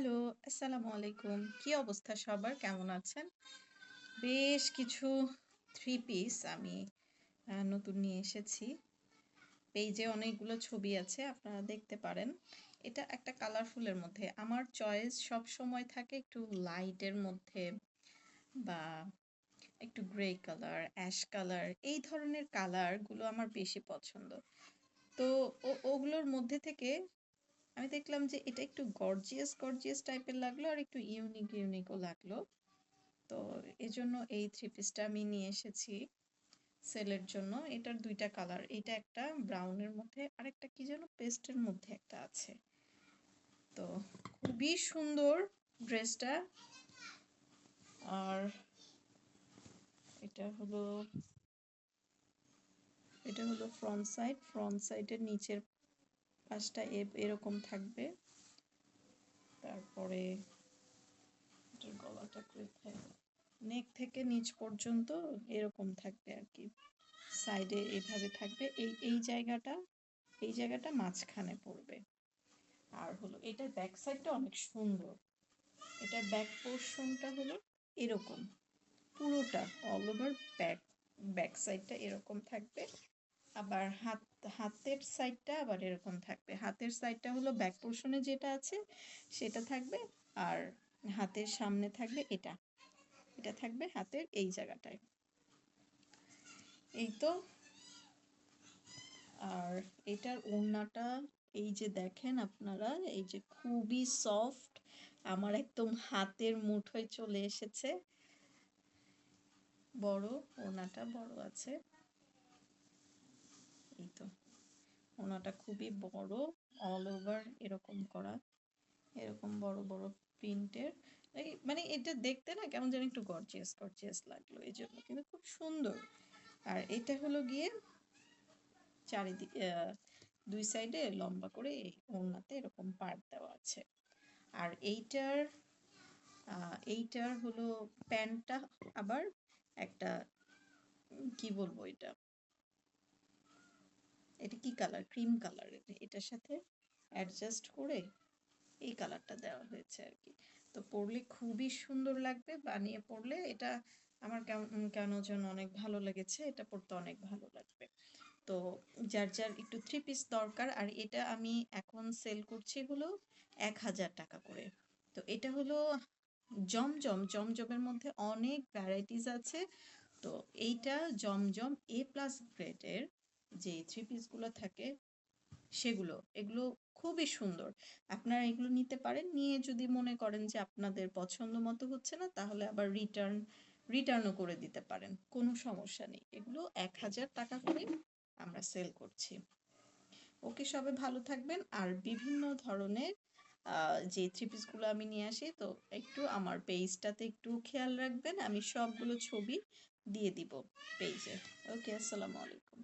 Hello, আসসালামু আলাইকুম। কি অবস্থা সবার? কেমন আছেন? বেশ কিছু থ্রি পিস আমি নতুন নিয়ে এসেছি। পেইজে অনেকগুলো ছবি আছে, আপনারা দেখতে পারেন। এটা একটা কালারফুলের মধ্যে। আমার চয়েস সবসময় থাকে একটু লাইটের মধ্যে বা একটু গ্রে কালার, অ্যাশ কালার এই ধরনের কালারগুলো আমার বেশি পছন্দ। তো ওগুলোর মধ্যে থেকে আমি দেখলাম যে এটা একটু গর্জিয়াস, গর্জিয়াস টাইপের লাগল আর একটু ইউনিক, ইউনিকও লাগল। তো এজন্য এই থ্রি পিসটা আমি নিয়ে এসেছি সেলের জন্য। এটার ২ টা কালার। এটা একটা ব্রাউনের মধ্যে আরেকটা কি যেন পেস্টের মধ্যে একটা আছে। তো খুবই সুন্দর ড্রেসটা। আর এটা হলো এটা হলো ফ্রন্ট সাইড। ফ্রন্ট সাইডের নিচের পাশটা এ, এরকম থাকবে। তারপরে এটার গলাটা কোথায়? নেক থেকে নিচ পর্যন্ত এরকম থাকবে আর কি সাইডে এভাবে থাকবে। এই এই জায়গাটা এই জায়গাটা মাঝখানে পড়বে। আর হলো, এটার ব্যাক সাইডটা অনেক সুন্দর। এটার ব্যাক পোরশনটা হলো এরকম। পুরোটা অল ওভার ব্যাক ব্যাক সাইডটা এরকম থাকবে। আবার হাত হাতের সাইডটা আবার এরকম থাকবে। হাতের সাইডটা হলো ব্যাক পোরশনে যেটা আছে সেটা থাকবে। আর হাতের সামনে থাকবে এটা। এটা থাকবে হাতের এই জায়গাটায়। এই তো। আর এটার ওড়নাটা এই যে দেখেন আপনারা এই যে খুবই সফট। আমার একদম হাতের মুঠোয় চলে এসেছে। বড়, ওড়নাটা বড় আছে। এই তো। ওড়নাটা খুবই বড়, অল ওভার এরকম করা। এরকম বড়, বড় প্রিন্টের। এই মানে এটা দেখতে না কেমন যেন একটু গর্জিয়াস, গর্জিয়াস লাগল এজন্য। কিন্তু খুব সুন্দর। আর এটা হলো গিয়ে চারিদিকে ২ সাইডে লম্বা করে এই ওড়নাতে এরকম পাড় দেওয়া আছে। আর এইটার এইটার হলো প্যান্টটা আবার একটা কি বলব এটা? এটা কি কালার? Cream colour. এটার সাথে অ্যাডজাস্ট করে এই কালারটা দেওয়া হয়েছে আর কি তো পরলে খুবই সুন্দর লাগবে। বানিয়ে পড়লে এটা আমার কেন যেন অনেক ভালো লেগেছে। এটা পড়তে অনেক ভালো লাগবে। তো যার, যার একটু থ্রি পিস দরকার আর এটা আমি এখন সেল করছি হলো ৳১,০০০ করে। তো এটা হলো জমজম, জমজমের মধ্যে অনেক ভ্যারাইটিস আছে। তো এইটা জমজম এ প্লাস গ্রেডের যে থ্রি পিসগুলো থাকে সেগুলো। এগুলো খুবই সুন্দর। আপনারা এগুলো নিতে পারেন। নিয়ে যদি মনে করেন যে আপনাদের পছন্দ মতো হচ্ছে না তাহলে আবার রিটার্ন রিটার্নও করে দিতে পারেন। কোনো সমস্যা নেই। এগুলো ৳১,০০০ করে আমরা সেল করছি। ওকে সবে ভালো থাকবেন। আর বিভিন্ন ধরনের যে থ্রি পিসগুলো আমি নিয়ে আসি তো একটু আমার পেজটাতে একটু খেয়াল রাখবেন। আমি সবগুলো ছবি দিয়ে দিব পেজে। ওকে আসসালামু আলাইকুম।